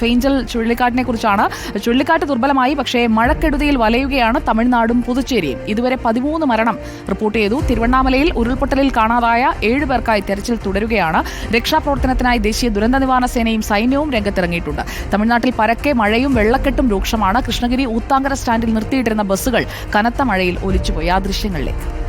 ഫേഞ്ചൽ ചുഴലിക്കാറ്റിനെ കുറിച്ചാണ് ചുഴലിക്കാറ്റ് ദുർബലമായി പക്ഷേ മഴക്കെടുതിയിൽ വലയുകയാണ് തമിഴ്നാടും പുതുച്ചേരിയും. ഇതുവരെ പതിമൂന്ന് മരണം റിപ്പോർട്ട് ചെയ്തു. തിരുവണ്ണാമലയിൽ ഉരുൾപൊട്ടലിൽ കാണാതായ ഏഴ് പേർക്കായി തെരച്ചിൽ തുടരുകയാണ്. രക്ഷാപ്രവർത്തനത്തിനായി ദേശീയ ദുരന്ത നിവാരണ സേനയും സൈന്യവും രംഗത്തിറങ്ങിയിട്ടുണ്ട്. തമിഴ്നാട്ടിൽ പരക്കെ മഴയും വെള്ളക്കെട്ടും രൂക്ഷമാണ്. കൃഷ്ണഗിരി ഊത്താങ്കര സ്റ്റാൻഡിൽ നിർത്തിയിട്ടിരുന്ന ബസ്സുകൾ കനത്ത മഴയിൽ ഒലിച്ചുപോയി. ആ ദൃശ്യങ്ങളിലേക്ക്.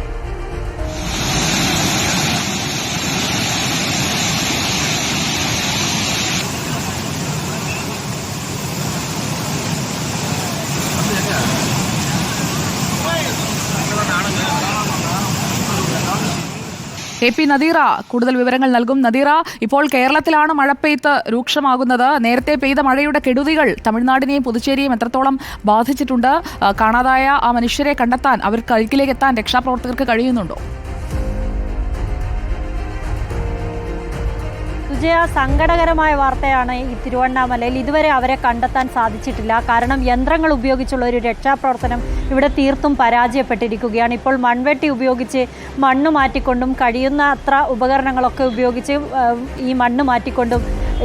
എ പി നദീറ കൂടുതൽ വിവരങ്ങൾ നൽകും. നദീറ ഇപ്പോൾ കേരളത്തിലാണ് മഴ പെയ്ത്ത് രൂക്ഷമാകുന്നത്. നേരത്തെ പെയ്ത മഴയുടെ കെടുതികൾ തമിഴ്നാടിനെയും പുതുച്ചേരിയും എത്രത്തോളം ബാധിച്ചിട്ടുണ്ട് കാണാതായ ആ മനുഷ്യരെ കണ്ടെത്താൻ അവർക്ക് അഴുക്കിലേക്ക് എത്താൻ രക്ഷാപ്രവർത്തകർക്ക് കഴിയുന്നുണ്ടോ? സുജയ സങ്കടകരമായ വാർത്തയാണ് ഈ തിരുവണ്ണാമലയിൽ ഇതുവരെ അവരെ കണ്ടെത്താൻ സാധിച്ചിട്ടില്ല. കാരണം യന്ത്രങ്ങൾ ഉപയോഗിച്ചുള്ള ഒരു രക്ഷാപ്രവർത്തനം ഇവിടെ തീർത്തും പരാജയപ്പെട്ടിരിക്കുകയാണ്. ഇപ്പോൾ മൺവെട്ടി ഉപയോഗിച്ച് മണ്ണ് മാറ്റിക്കൊണ്ടും കഴിയുന്ന അത്ര ഉപകരണങ്ങളൊക്കെ ഉപയോഗിച്ച് ഈ മണ്ണ് മാറ്റിക്കൊണ്ടും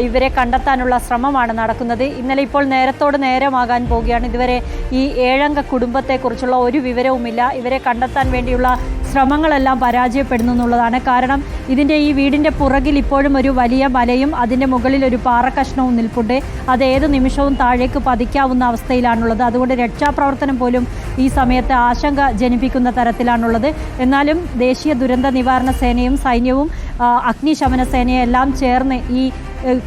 ഇവരെ കണ്ടെത്താനുള്ള ശ്രമമാണ് നടക്കുന്നത്. ഇന്നലെ ഇപ്പോൾ നേരത്തോട് നേരമാകാൻ പോവുകയാണ്. ഇതുവരെ ഈ ഏഴംഗ കുടുംബത്തെക്കുറിച്ചുള്ള ഒരു വിവരവുമില്ല. ഇവരെ കണ്ടെത്താൻ വേണ്ടിയുള്ള ശ്രമങ്ങളെല്ലാം പരാജയപ്പെടുന്നു എന്നുള്ളതാണ് കാരണം ഇതിന്റെ ഈ വീടിന്റെ പുറകിൽ ഇപ്പോഴും ഒരു വലിയ മലയും അതിന്റെ മുകളിൽ ഒരു പാറക്കഷ്ണവും നിൽപ്പുണ്ട്. അത് ഏത് നിമിഷവും താഴേക്ക് പതിക്കാവുന്ന അവസ്ഥയിലാണുള്ളത്. അതുകൊണ്ട് രക്ഷാപ്രവർത്തനം പോലും ഈ സമയത്ത് ആശങ്ക ജനിപ്പിക്കുന്ന തരത്തിലാണുള്ളത്. എന്നാലും ദേശീയ ദുരന്ത നിവാരണ സേനയും സൈന്യവും അഗ്നിശമന സേനയും എല്ലാം ചേർന്ന് ഈ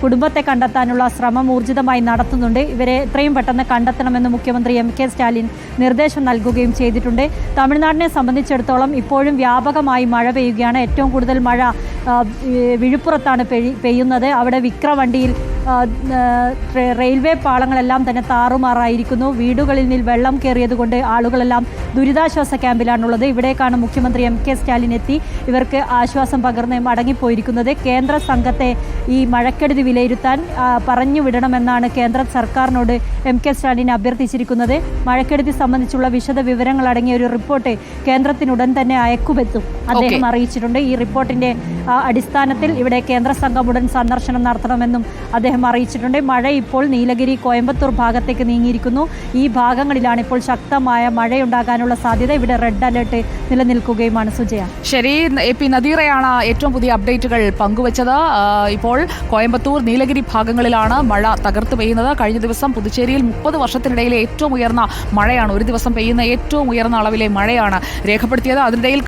കുടുംബത്തെ കണ്ടെത്താനുള്ള ശ്രമം ഊർജിതമായി നടത്തുന്നുണ്ട്. ഇവരെ എത്രയും പെട്ടെന്ന് കണ്ടെത്തണമെന്ന് മുഖ്യമന്ത്രി എം കെ സ്റ്റാലിൻ നിർദ്ദേശം നൽകുകയും ചെയ്തിട്ടുണ്ട്. തമിഴ്നാടിനെ സംബന്ധിച്ചിടത്തോളം ഇപ്പോഴും വ്യാപകമായി മഴ പെയ്യുകയാണ്. ഏറ്റവും കൂടുതൽ മഴ വിഴുപ്പുറത്താണ് പെയ്യ്- പെയ്യുന്നത്. അവിടെ വിക്രവണ്ടിയിൽ റെയിൽവേ പാളങ്ങളെല്ലാം തന്നെ താറുമാറായിരിക്കുന്നു. വീടുകളിൽ നിന്ന് വെള്ളം കയറിയതുകൊണ്ട് ആളുകളെല്ലാം ദുരിതാശ്വാസ ക്യാമ്പിലാണുള്ളത്. ഇവിടേക്കാണ് മുഖ്യമന്ത്രി എം കെ സ്റ്റാലിൻ എത്തി. ഇവർക്ക് ആശ്വാസം പകർന്ന് മടങ്ങിപ്പോയിരിക്കുന്നത്. കേന്ദ്ര സംഘത്തെ ഈ മഴക്കെടുതി വിലയിരുത്താൻ പറഞ്ഞു വിടണമെന്നാണ് കേന്ദ്ര സർക്കാരിനോട് എം കെ സ്റ്റാലിൻ അഭ്യർത്ഥിച്ചിരിക്കുന്നത്. മഴക്കെടുതി സംബന്ധിച്ചുള്ള വിശദ വിവരങ്ങൾ അടങ്ങിയ ഒരു റിപ്പോർട്ട് കേന്ദ്രത്തിനുടൻ തന്നെ അയക്കുമെത്തും അദ്ദേഹം അറിയിച്ചിട്ടുണ്ട്. ഈ റിപ്പോർട്ടിന്റെ അടിസ്ഥാനത്തിൽ ഇവിടെ കേന്ദ്ര സംഘം ഉടൻ സന്ദർശനം നടത്തണമെന്നും അദ്ദേഹം അറിയിച്ചിട്ടുണ്ട്. മഴ ഇപ്പോൾ നീലഗിരി കോയമ്പത്തൂർ ഭാഗത്തേക്ക് നീങ്ങിയിരിക്കുന്നു. ഈ ഭാഗങ്ങളിലാണ് ഇപ്പോൾ ശക്തമായ മഴയുണ്ടാകാനുള്ള സാധ്യത. ഇവിടെ റെഡ് അലർട്ട് നിലനിൽക്കുകയുമാണ്. സുജയ. ശരി എ പി നദീറയാണ് ഏറ്റവും പുതിയ അപ്ഡേറ്റുകൾ പങ്കുവച്ചത്. ഇപ്പോൾ കോയമ്പത്തൂർ നീലഗിരി ഭാഗങ്ങളിലാണ് മഴ തകർത്ത് പെയ്യുന്നത്. കഴിഞ്ഞ ദിവസം പുതുച്ചേരിയിൽ മുപ്പത് വർഷത്തിനിടയിലെ ഏറ്റവും ഉയർന്ന മഴയാണ് ഒരു ദിവസം പെയ്യുന്ന ഏറ്റവും ഉയർന്ന അളവിലെ മഴയാണ് രേഖപ്പെടുത്തിയത്. അതിനിടയിൽ